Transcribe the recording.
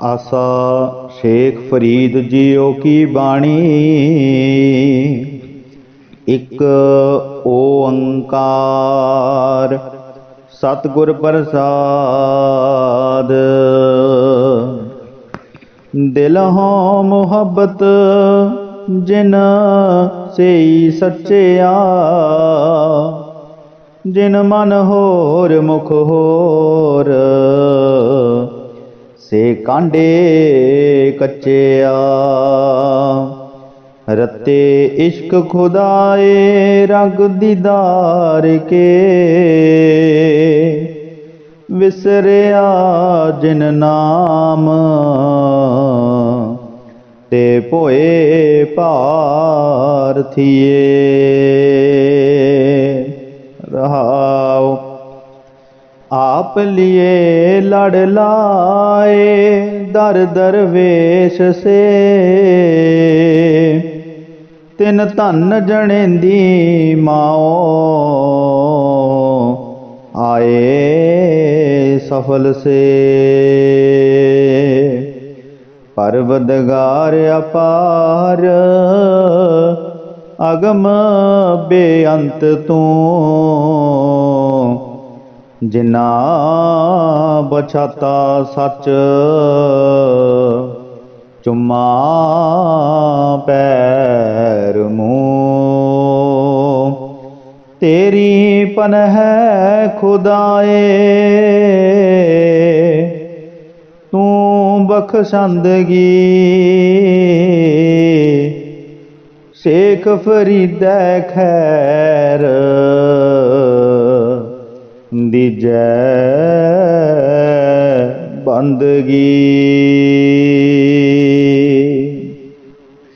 ਆਸਾ ਸ਼ੇਖ ਫਰੀਦ ਜੀਓ ਕੀ ਬਾਣੀ? ਇੱਕ ਓੰਕਾਰ ਸਤਿਗੁਰ ਪ੍ਰਸਾਦ। ਦਿਲ ਹੋ ਮੁਹੱਬਤ ਜਿਨ ਸਈ ਸੱਚਿਆ। ਜਿਨ ਮਨ ਹੋਰ ਮੁਖ ਹੋਰ। ਸੇ ਕਾਂਡੇ ਕੱਚਿਆ। ਰਤੇ ਇਸ਼ਕ ਖੁਦਾਏ ਰੰਗ ਦੀਦਾਰ ਕੇ। ਵਿਸਰਿਆ ਜਿਨ ਨਾਮ ਤੇ ਭੋਏ ਭਾਰਥੀਏ। ਰਹਾਉ ਆਪ ਲਿਏ ਲੜ ਲਾਏ, ਦਰ ਦਰਵੇਸ਼ ਸੇ। ਤਿਨ ਧਨ ਜਣੇਂਦੀ ਮਾਓ, ਆਏ ਸਫਲ ਸੇ। ਪਰਵਦਗਾਰ ਅਪਾਰ, ਅਗਮ ਬੇਅੰਤ ਤੂੰ। ਜਿਨਾ ਬਛਾਤਾ ਸੱਚ ਚੁੰਮਾ ਪੈਰ ਮੂੰ ਤੇਰੀ ਪਨਹ ਖੁਦਾਏ ਤੂੰ ਬਖਸ਼ੰਦਗੀ ਸ਼ੇਖ ਫਰੀਦਾ ਖੈਰ ਦੀਜੈ ਬੰਦਗੀ।